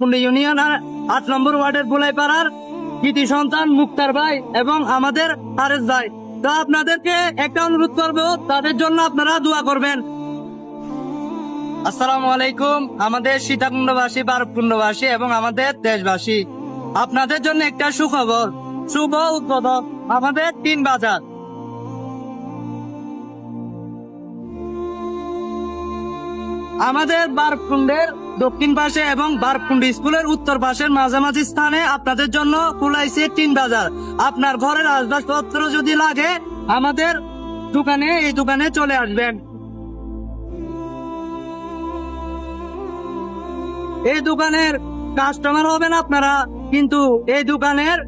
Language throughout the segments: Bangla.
ইউনিয়ন আট নম্বর ওয়ার্ডের বুলাইপাড়ার কৃতি সন্তান মুক্তার ভাই এবং আমাদের হারেস ভাই। তো আপনাদেরকে একটা অনুরোধ করব, তাদের জন্য আপনারা দোয়া করবেন। আসসালামু আলাইকুম, আমাদের সীতাকুণ্ডবাসী, বারকুণ্ডবাসী এবং আমাদের দেশবাসী। আপনাদের জন্য একটা সুখবর, শুভ উদ্বোধক আমাদের তিন বাজার। আমাদের বারকুণ্ডের দক্ষিণ পাশে এবং বারকুণ্ড স্কুলের উত্তর পাশের মাঝামাঝি স্থানে আপনাদের জন্য খুলাইছে তিন বাজার। আপনার ঘরের আসবাবপত্র যদি লাগে, আমাদের দোকানে, এই দোকানে চলে আসবেন। এই দোকানের কাস্টমার হবেন আপনারা, কিন্তু এই দোকানের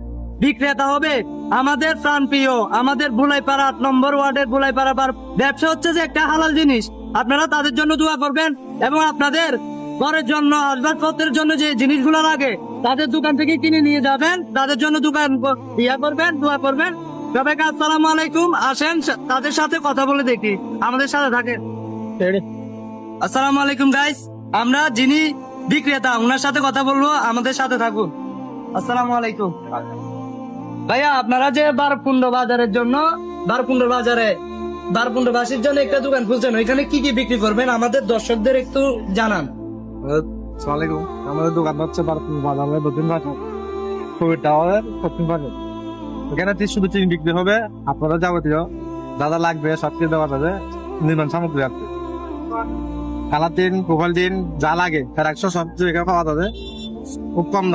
বিক্রেতা হবে আমাদের প্রাণপ্রিয়, আমাদের বুলাইপাড়া আট নম্বর ওয়ার্ডের বুলাইপাড়া ব্যবসা হচ্ছে যে একটা হালাল জিনিস। আপনারা তাদের জন্য দোয়া করবেন এবং আপনাদের ঘরের জন্য আসবাবপত্রের জন্য যে জিনিসগুলো লাগে তাদের দোকান থেকে কিনে নিয়ে যাবেন। তাদের জন্য দোকান ইয়া করবেন দোয়া করবেন। সবাইকে আসসালামু আলাইকুম। আসেন তাদের সাথে কথা বলে দেখি। আমাদের সাথে থাকেন। আসসালামু আলাইকুম গাইস আমরা যিনি বিক্রেতা ওনার সাথে কথা বলব আমাদের সাথে থাকুন। আসসালামু আলাইকুম। ভাইয়া আপনারা যে বারকুণ্ড বাজারের জন্য বারকুণ্ড বাজারে বারকুণ্ড বাসীর জন্য একটা দোকান খুলছেন ওইখানে কি কি বিক্রি করবেন? আমাদের দর্শকদের একটু জানান। আমাদের দোকান এখানে শুধু বিক্রি হবে। আপনারা যাবতীয় দাদা লাগবে সব কিছু দেওয়া যাবে। নির্মাণ কালার দিন যা লাগে সব পাওয়া যাবে। খুব কম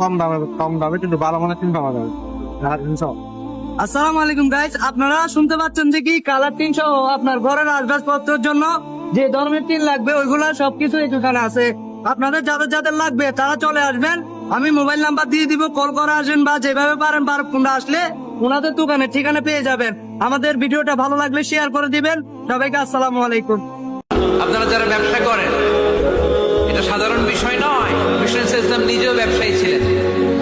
কম দামে কম দামে কিন্তু পাওয়া যাবে। আসসালামু আলাইকুম গাইস আপনারা শুনতে পাচ্ছেন যে কি? কালার টিন সহ আপনার ঘরের আসবাবপত্রের জন্য যে ধরনের টিন লাগবে, ওইগুলা সবকিছু এখানে আছে। আপনাদের যাদের যাদের লাগবে, তারা চলে আসবেন। আমি মোবাইল নাম্বার দিয়ে দিব, কল করে আসবেন বা যেভাবে পারেন বারকুন্ডা আসলে ওনাদের দোকানে ঠিকানা পেয়ে যাবেন। আমাদের ভিডিওটা ভালো লাগলে শেয়ার করে দিবেন। সবাইকে আসসালামু আলাইকুম। আপনারা যারা ব্যবসা করেন, এটা সাধারণ বিষয় নয় বিষ্ণু ইসলাম নিজেও ব্যবসায়ী ছিলেন।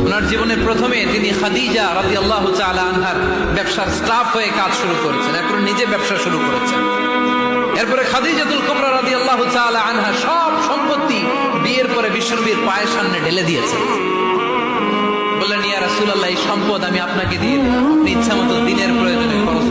ওনার জীবনের প্রথমে তিনি খাদিজা রাজি আল্লাহ আনহার ব্যবসার স্টাফ হয়ে কাজ শুরু করেছেন। এখন নিজে ব্যবসা শুরু করেছেন। এরপরে খাদিজাতুল কুমরা রাজি আল্লাহ আনহা সব সম্পত্তি বিয়ের পরে বিষ্ণুবীর পায়ের সামনে ঢেলে দিয়েছে। বললেন, ইয়া রাসূলুল্লাহ, এই সম্পদ আমি আপনাকে দিয়ে ইচ্ছা মতো দিনের প্রয়োজনে খরচ